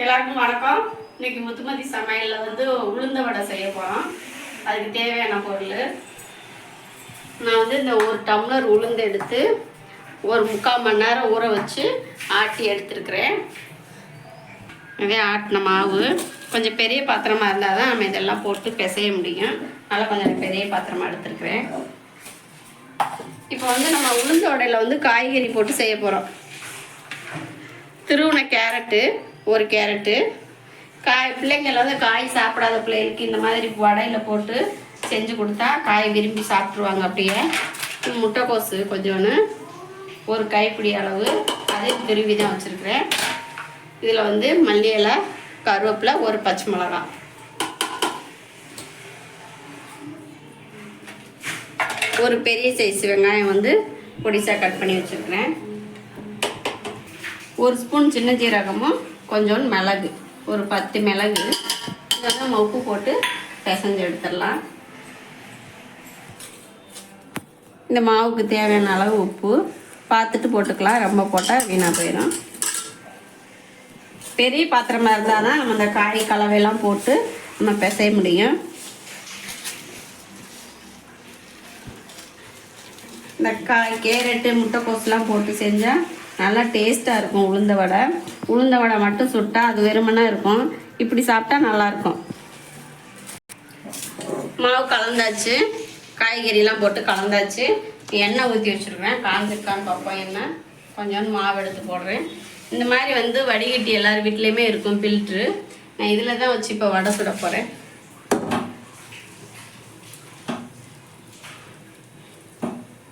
எல்லாருக்கும் வணக்கம். இன்னைக்கு முத்துமதி சமையலில் வந்து உளுந்த வடை செய்ய போகிறோம் அதுக்கு தேவையான பொருள். நான் வந்து இந்த ஒரு டம்ளர் உளுந்து எடுத்து ஒரு முக்கால் மணி நேரம் ஊற வச்சு ஆட்டி எடுத்துருக்கிறேன். இதே ஆட்டின மாவு. கொஞ்சம் பெரிய பாத்திரமா இருந்தால் தான் நம்ம இதெல்லாம் போட்டு பிசைய முடியும். அதனால் கொஞ்சம் பெரிய பாத்திரமா எடுத்துருக்கிறேன். இப்போ வந்து நம்ம உளுந்த வடையில் வந்து காய்கறி போட்டு செய்ய போகிறோம் திருவுண கேரட்டு. ஒரு கேரட்டு. காய் பிள்ளைங்கள் வந்து காய் சாப்பிடாத பிள்ளைகளுக்கு இந்த மாதிரி வடையில் போட்டு செஞ்சு கொடுத்தா காய் விரும்பி சாப்பிட்ருவாங்க அப்படியே. முட்டைக்கோசு கொஞ்சோன்னு. ஒரு கைப்பிடி அளவு. அதையும் விரும்பி தான் வச்சுருக்கிறேன். இதில் வந்து மல்லி இலை கருவேப்பிலை ஒரு பச்சை மிளகாய் ஒரு பெரிய சைஸ் வெங்காயம் வந்து பொடிசாக கட் பண்ணி வச்சுருக்கிறேன். ஒரு ஸ்பூன் சின்ன ஜீரகமும் கொஞ்சோண்டு மிளகு ஒரு பத்து மிளகு. இதெல்லாம் நம்ம உப்பு போட்டு பிசைஞ்சு எடுத்துடலாம். இந்த மாவுக்கு தேவையான அளவு உப்பு பார்த்துட்டு போட்டுக்கலாம். ரொம்ப போட்டால் வீணாக போயிடும் பெரிய பாத்திரமாக இருந்தால் தான் நம்ம இந்த காய் கலவையெல்லாம் போட்டு நம்ம பிசைய முடியும். இந்த காய் கேரட்டு முட்டைக்கோஸ்லாம் போட்டு செஞ்சால் நல்லா டேஸ்ட்டாக இருக்கும் உளுந்த வடை. உளுந்த வடை மட்டும் சுட்டால் அது வெறுமனே இருக்கும். இப்படி சாப்பிட்டா நல்லாயிருக்கும் மாவு கலந்தாச்சு. காய்கறிலாம் போட்டு கலந்தாச்சு. எண்ணெய் ஊற்றி வச்சுருக்கேன். காஞ்சிருக்கான்னு பார்ப்போம் எண்ணெய் கொஞ்சோண்டு மாவு எடுத்து போடுறேன். இந்த மாதிரி வந்து வடிகட்டி எல்லார் வீட்லேயுமே இருக்கும் ஃபில்ட்ரு நான் இதில் தான் வச்சு இப்போ வடை சுட போகிறேன்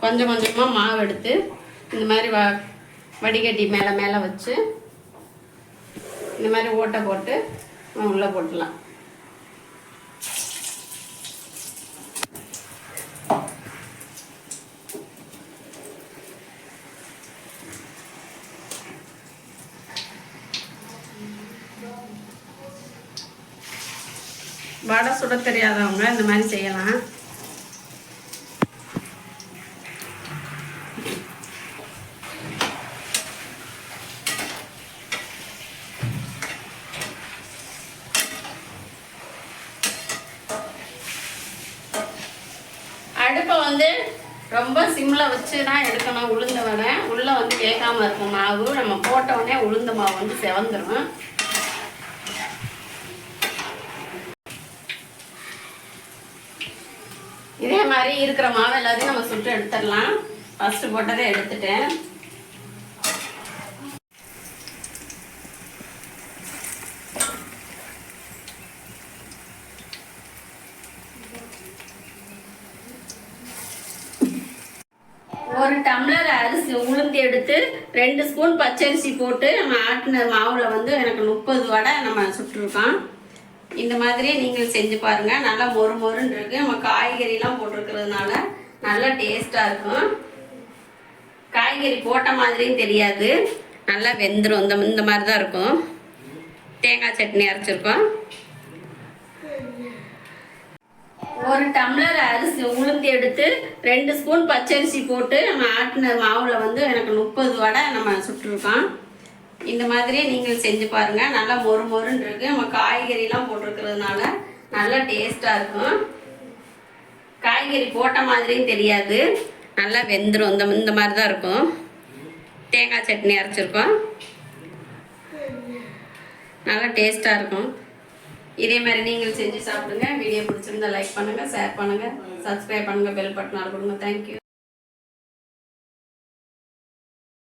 கொஞ்சம் கொஞ்சமாக மாவு எடுத்து இந்த மாதிரி வ வடிகட்டி மேலே மேலே வச்சு இந்த மாதிரி ஓட்டை போட்டு உள்ளே போட்டுடலாம் வடை சுட தெரியாதவங்க இந்த மாதிரி செய்யலாம். வந்து ரொம்ப சிம்மில் வச்சு தான் எடுக்கணும் உளுந்த வடை உள்ளே வந்து வேகாமல் இருக்கும் மாவு. நம்ம போட்ட உடனே உளுந்த மாவு வந்து செவந்துடும் இதே மாதிரி இருக்கிற மாவு எல்லாத்தையும் நம்ம சுட்டு எடுத்துடலாம். ஃபஸ்ட்டு போட்டதை எடுத்துட்டேன். ஒரு டம்ளர் அரிசி உளுந்து எடுத்து ரெண்டு ஸ்பூன் பச்சரிசி போட்டு நம்ம ஆட்டின மாவில் வந்து எனக்கு முப்பது வடை நம்ம சுட்டுருக்கோம். இந்த மாதிரி நீங்கள் செஞ்சு பாருங்கள் நல்லா மொறு மொறுன்னு இருக்கு. நம்ம காய்கறிலாம் போட்டிருக்கிறதுனால நல்லா டேஸ்ட்டாக இருக்கும். காய்கறி போட்ட மாதிரியும் தெரியாது. நல்லா வெந்துடும் இந்த இந்த மாதிரி தான் இருக்கும். தேங்காய் சட்னி அரைச்சிருக்கோம். ஒரு டம்ளர் அரிசி உளுந்து எடுத்து ரெண்டு ஸ்பூன் பச்சரிசி போட்டு நம்ம ஆட்டின மாவில் வந்து எனக்கு முப்பது வடை நம்ம சுட்டுருக்கோம். இந்த மாதிரி நீங்கள் செஞ்சு பாருங்கள் நல்லா மொறு மொறுன்னு இருக்கு. நம்ம காய்கறிலாம் போட்டிருக்கிறதுனால நல்லா டேஸ்ட்டாக இருக்கும். காய்கறி போட்ட மாதிரியும் தெரியாது. நல்லா வெந்துடும் இந்த இந்த மாதிரி தான் இருக்கும். தேங்காய் சட்னி அரைச்சிருக்கோம். நல்லா டேஸ்ட்டாக இருக்கும். இதே மாதிரி நீங்கள் செஞ்சு சாப்பிடுங்க. வீடியோ பிடிச்சிருந்தா லைக் பண்ணுங்கள் ஷேர் பண்ணுங்கள் சப்ஸ்கிரைப் பண்ணுங்கள் பெல் பட்டன் கொடுங்க. தேங்க்யூ